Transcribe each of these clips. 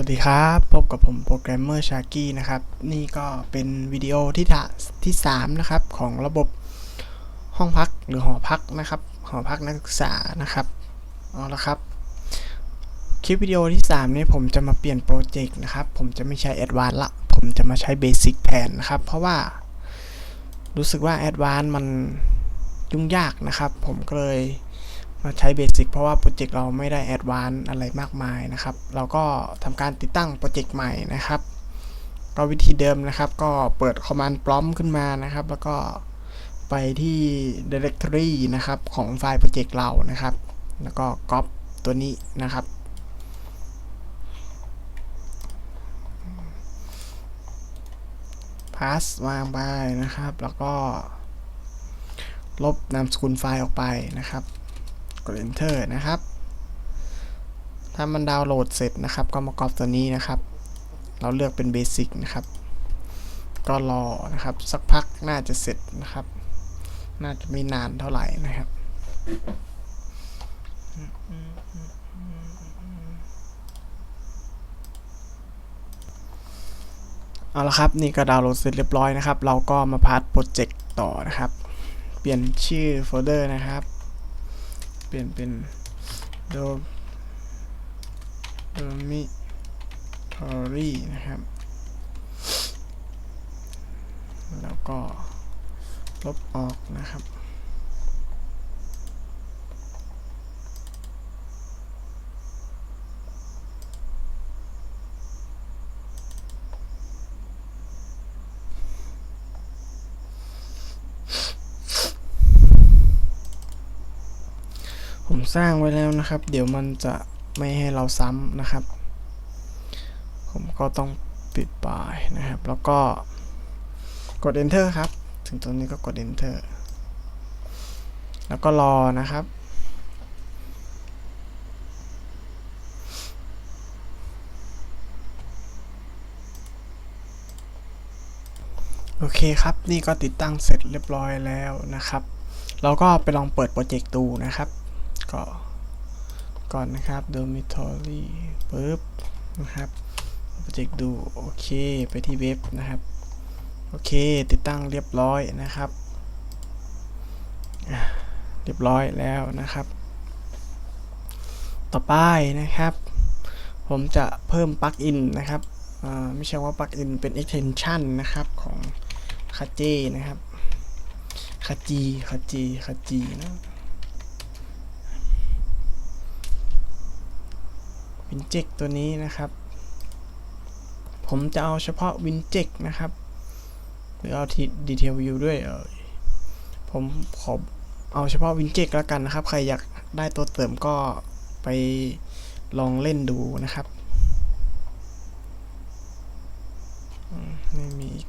วัสดีครับ พบกับผมโปรแกรมเมอร์ชากี้นะครับ นี่ก็เป็นวิดีโอที่ถะที่ 3 นะครับ ของระบบห้องพักหรือหอพักนะครับ หอพักนักศึกษานะครับเอาละครับ คลิปวิดีโอที่ 3 นี้ผมจะมาเปลี่ยนโปรเจกต์นะครับ ผมจะไม่ใช้ Advanced ละ ผมจะมาใช้ Basic แทนนะครับ เพราะว่ารู้สึกว่า Advanced มันยุ่งยากนะครับ ผมก็เลย มาใช้เบสิกเพราะว่าโปรเจกต์เราไม่ได้แอดวานซ์อะไรมากมายนะครับ เราก็ทำการติดตั้งโปรเจกต์ใหม่นะครับ ก็วิธีเดิมนะครับ ก็เปิด command prompt ขึ้นมานะครับ แล้วก็ไปที่ directory นะครับของไฟล์โปรเจกต์เรานะครับ แล้วก็ copy ตัวนี้นะครับ pass วางไปนะครับ แล้วก็ ลบนามสกุลไฟล์ออกไปนะครับ กด enter นะครับ ถ้ามันดาวน์โหลดเสร็จนะครับ ก็มากรอบตัวนี้นะครับ เราเลือกเป็น Basic นะครับ ก็รอนะครับ สักพักน่าจะเสร็จนะครับ น่าจะไม่นานเท่าไหร่นะครับเอาละครับ นี่ก็ดาวน์โหลดเสร็จเรียบร้อยนะครับ เราก็มาพาร์ทโปรเจกต์ต่อนะครับ เปลี่ยนชื่อโฟลเดอร์นะครับ เปลี่ยนเป็นโดโดมิทอรี่นะครับ แล้วก็ลบออกนะครับ ผมสร้างไว้แล้วนะครับ เดี๋ยวมันจะไม่ให้เราซ้ำนะครับ ผมก็ต้องปิดปลายนะครับ แล้วก็กด enter ครับ ถึงตรงนี้ก็กด enter แล้วก็รอนะครับ โอเคครับ นี่ก็ติดตั้งเสร็จเรียบร้อยแล้วนะครับ เราก็ไปลองเปิดโปรเจกต์ดูนะครับ ก็ก่อนนะครับ dormitory ปึ๊บนะครับโปรเจกต์ดูโอเคไปที่เว็บนะครับ โอเคติดตั้งเรียบร้อยนะครับ เรียบร้อยแล้วนะครับ ต่อไปนะครับ ผมจะเพิ่มปลั๊กอินนะครับไม่ใช่ว่าปลั๊กอินเป็น extension นะครับของคาเจนะครับคาจีคาจีคาจีนะ วินเจกตัวนี้นะครับ ผมจะเอาเฉพาะวินเจกนะครับ หรือเอาทีดีเทลวิวด้วยเออผมขอเอาเฉพาะวินเจกแล้วกันนะครับ ใครอยากได้ตัวเติมก็ไปลองเล่นดูนะครับไม่มีอีก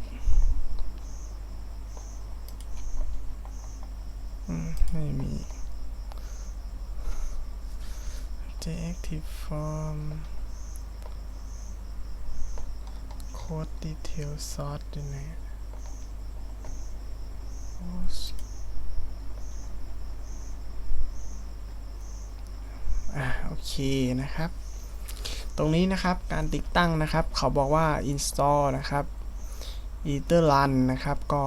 ไม่มี active form code detail sort อยู่ไหนโอ้อะโอเคนะครับ ตรงนี้นะครับการติดตั้งนะครับ เขาบอกว่า install นะครับ ether run นะครับก็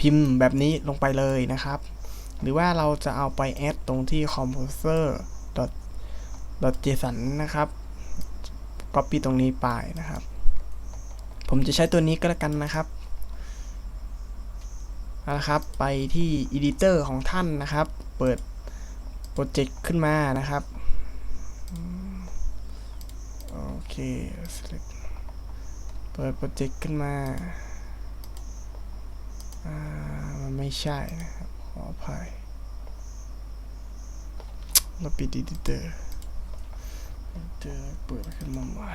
พิมพ์แบบนี้ลงไปเลยนะครับ หรือว่าเราจะเอาไปแอดตรงที่ composer .json นะครับ copy ตรงนี้ไปนะครับ ผมจะใช้ตัวนี้ก็แล้วกันนะครับเอาละครับ ไปที่ editor ของท่านนะครับ เปิดโปรเจกต์ขึ้นมานะครับ โอเค select เปิดโปรเจกต์ขึ้นมาอ่ามันไม่ใช่นะครับ ขออภัยเราปิด editor เจอเปิดขึ้นมาใหม่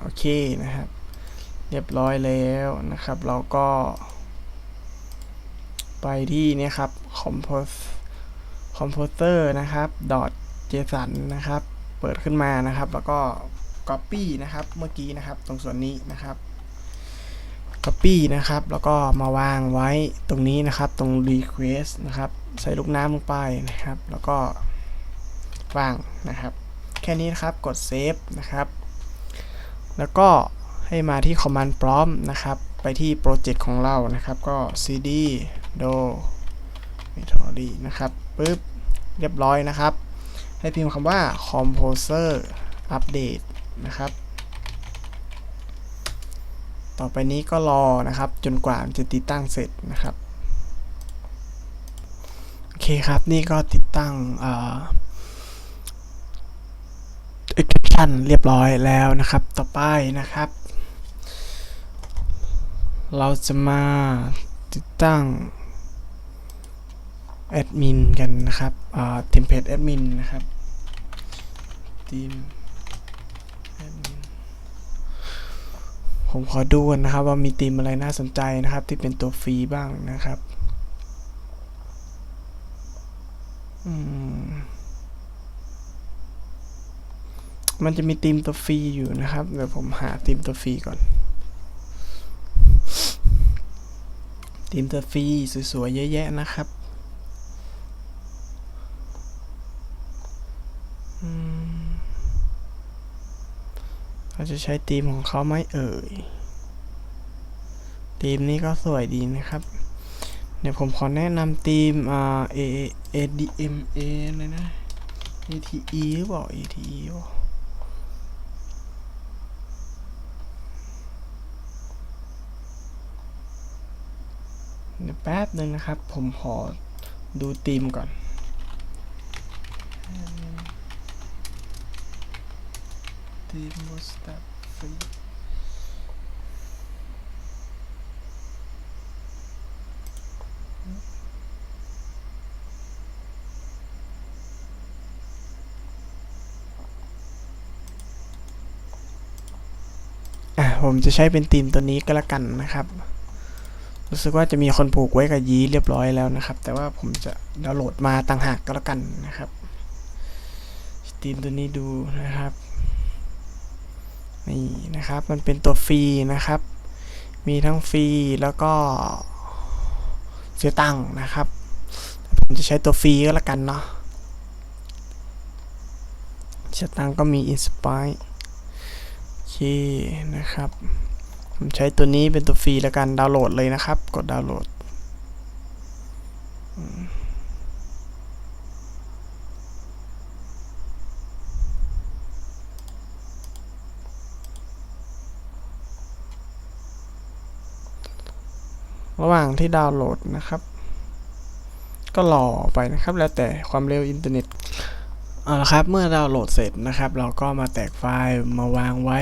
โอเคนะครับ เรียบร้อยแล้วนะครับ เราก็ ไปที่นี่ครับ compose composer นะครับ json นะครับ เปิดขึ้นมานะครับ แล้วก็ copy นะครับ เมื่อกี้นะครับ ตรงส่วนนี้นะครับ Copy นะครับ แล้วก็มาวางไว้ตรงนี้นะครับ ตรง Request นะครับ ใส่ลูกน้ำลงไปนะครับ แล้วก็วางนะครับ แค่นี้นะครับกด Save นะครับ แล้วก็ให้มาที่ Command Prompt นะครับ ไปที่โปรเจกต์ของเรานะครับ ก็ cd do m e t o d y นะครับปึ๊บเรียบร้อยนะครับ ให้พิมพ์คำว่า composer update นะครับ ต่อไปนี้ก็รอนะครับ จนกว่ามันจะติดตั้งเสร็จนะครับโอเคครับนี่ก็ติดตั้งเอ่อ extension เรียบร้อยแล้วนะครับ ต่อไปนะครับ เราจะมาติดตั้งแอดมินกันนะครับเอ่าเทมเพลตแอดมินนะครับทีมแอดมิน ผมขอดูกันนะครับว่ามีทีมอะไรน่าสนใจนะครับ ที่เป็นตัวฟรีบ้างนะครับมมันจะมีทีมตัวฟรีอยู่นะครับเดี๋ยวผมหาทีมตัวฟรีก่อนทีมตัวฟรีสวยๆเยอะแยะนะครับ เราจะใช้ทีมของเขาไหมเอ่ยทีมนี้ก็สวยดีนะครับ เดี๋ยวผมขอแนะนำทีมอ่า A A D M A เลยนะ A T E หรือเปล่า A T E หรือเปล่าเดี๋ยวแป๊บหนึ่งนะครับ ผมขอดูทีมก่อน ทีมบสตัฟฟรีอะผมจะใช้เป็นทีมตัวนี้ก็แล้วกันนะครับ รู้สึกว่าจะมีคนผูกไว้กับยีเรียบร้อยแล้วนะครับ แต่ว่าผมจะดาวน์โหลดมาต่างหากก็แล้วกันนะครับทีมตัวนี้ดูนะครับ นี่นะครับ มันเป็นตัวฟรีนะครับ มีทั้งฟรีแล้วก็เสียตังค์นะครับ ผมจะใช้ตัวฟรีก็แล้วกันเนาะเสียตังค์ก็มี Inspire โอเคนะครับ ผมใช้ตัวนี้เป็นตัวฟรีแล้วกันดาวน์โหลดเลยนะครับ กดดาวน์โหลด อืม ระหว่างที่ดาวน์โหลดนะครับ ก็รอไปนะครับ แล้วแต่ความเร็วอินเทอร์เน็ตเอาละครับเมื่อดาวน์โหลดเสร็จนะครับ เราก็มาแตกไฟล์มาวางไว้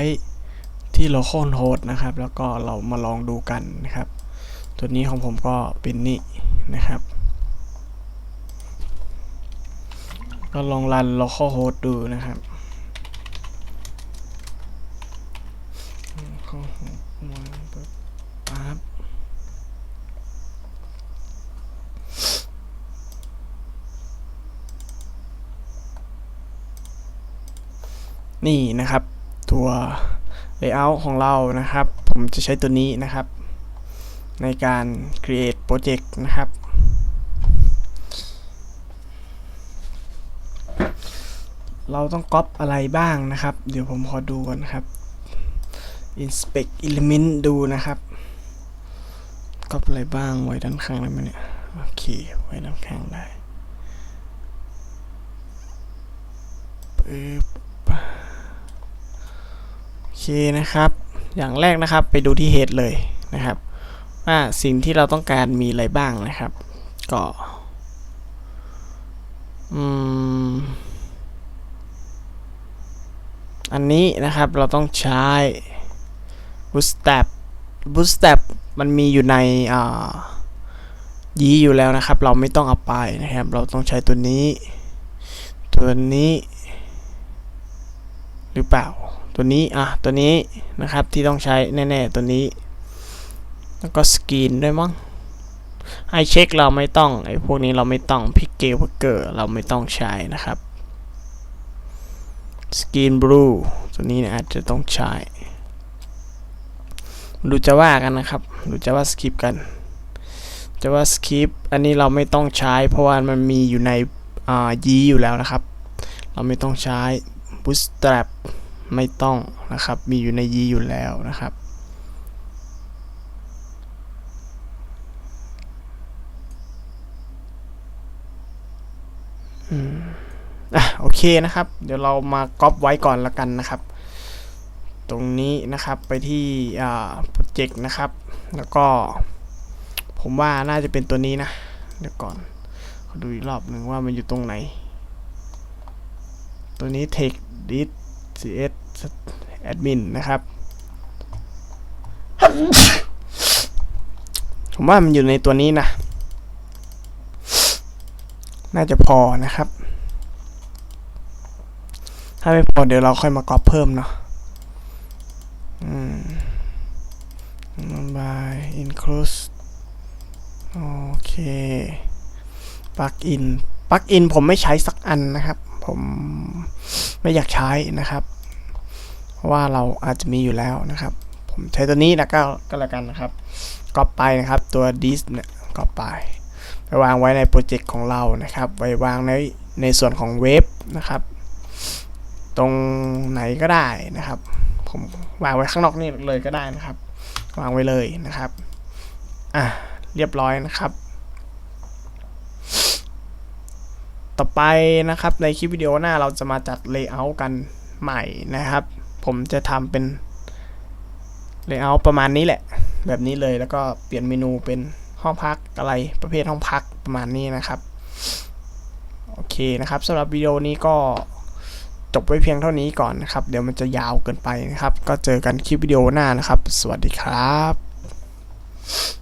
ที่ localhost นะครับ แล้วก็เรามาลองดูกันนะครับ ตัวนี้ของผมก็เป็นนี่นะครับ ก็ลองรัน localhost ดูนะครับ localhost วางปุ๊บปั๊บ นี่นะครับตัว layout ของเรานะครับ ผมจะใช้ตัวนี้นะครับ ในการ create project นะครับ เราต้องก๊อปอะไรบ้างนะครับ เดี๋ยวผมขอดูก่อนนะครับ inspect element ดูนะครับก๊อปอะไรบ้างไว้ด้านข้างได้ไหมเนี่ยโอเคไว้ด้านข้างได้ปึ๊บ เคนะครับ อย่างแรกนะครับไปดูที่ head เลยนะครับ ว่าสิ่งที่เราต้องการมีอะไรบ้างนะครับ ก็อันนี้นะครับเราต้องใช้ bootstrap bootstrap มันมีอยู่ในยีอยู่แล้วนะครับ เราไม่ต้องเอาไปนะครับ เราต้องใช้ตัวนี้ ตัวนี้ หรือเปล่า ตัวนี้อะตัวนี้นะครับที่ต้องใช้แน่ๆตัวนี้ แล้วก็สกรีนด้วยมั้งไอเช็คเราไม่ต้องไอพวกนี้เราไม่ต้องพิกเกลเกอร์เราไม่ต้องใช้นะครับสกรีนบลูตัวนี้เนี่ยอาจจะต้องใช้ดูจะว่ากันนะครับหรือ JavaScript กัน JavaScript อันนี้เราไม่ต้องใช้ เพราะว่ามันมีอยู่ในอ่ายีอยู่แล้วนะครับ เราไม่ต้องใช้ Bootstrap ไม่ต้องนะครับ มีอยู่ในยีอยู่แล้วนะครับอืมอะโอเคนะครับ เดี๋ยวเรามาก๊อปไว้ก่อนละกันนะครับ ตรงนี้นะครับไปที่อ่าโปรเจกต์นะครับ แล้วก็ ผมว่าน่าจะเป็นตัวนี้นะ เดี๋ยวก่อนขอดูอีกรอบหนึ่งว่ามันอยู่ตรงไหน ตัวนี้ text dit cs admin นนะครับ ผมว่ามันอยู่ในตัวนี้นะ น่าจะพอนะครับ ถ้าไม่พอเดี๋ยวเราค่อยมากรอบเพิ่มเนาะอืม by include โอเคปลั๊กอินปลั๊กอินผมไม่ใช้สักอันนะครับ ผมไม่อยากใช้นะครับ ว่าเราอาจจะมีอยู่แล้วนะครับ ผมใช้ตัวนี้นะก็ก็แล้วกันนะครับก๊อปไปนะครับตัว dis เนี่ยก๊อปไปไปวางไว้ในโปรเจกต์ของเรานะครับไว้วางในในส่วนของเว็บนะครับ ตรงไหนก็ได้นะครับ ผมวางไว้ข้างนอกนี่เลยก็ได้นะครับ วางไว้เลยนะครับอะเรียบร้อยนะครับ ต่อไปนะครับในคลิปวิดีโอหน้าเราจะมาจัด Layout กันใหม่นะครับ ผมจะทำเป็น Layout ประมาณนี้แหละ แบบนี้เลยแล้วก็เปลี่ยนเมนูเป็นห้องพักอะไรประเภทห้องพักประมาณนี้นะครับ โอเคนะครับสำหรับวิดีโอนี้ก็จบไว้เพียงเท่านี้ก่อนนะครับ เดี๋ยวมันจะยาวเกินไปนะครับ ก็เจอกันคลิปวิดีโอหน้านะครับ สวัสดีครับ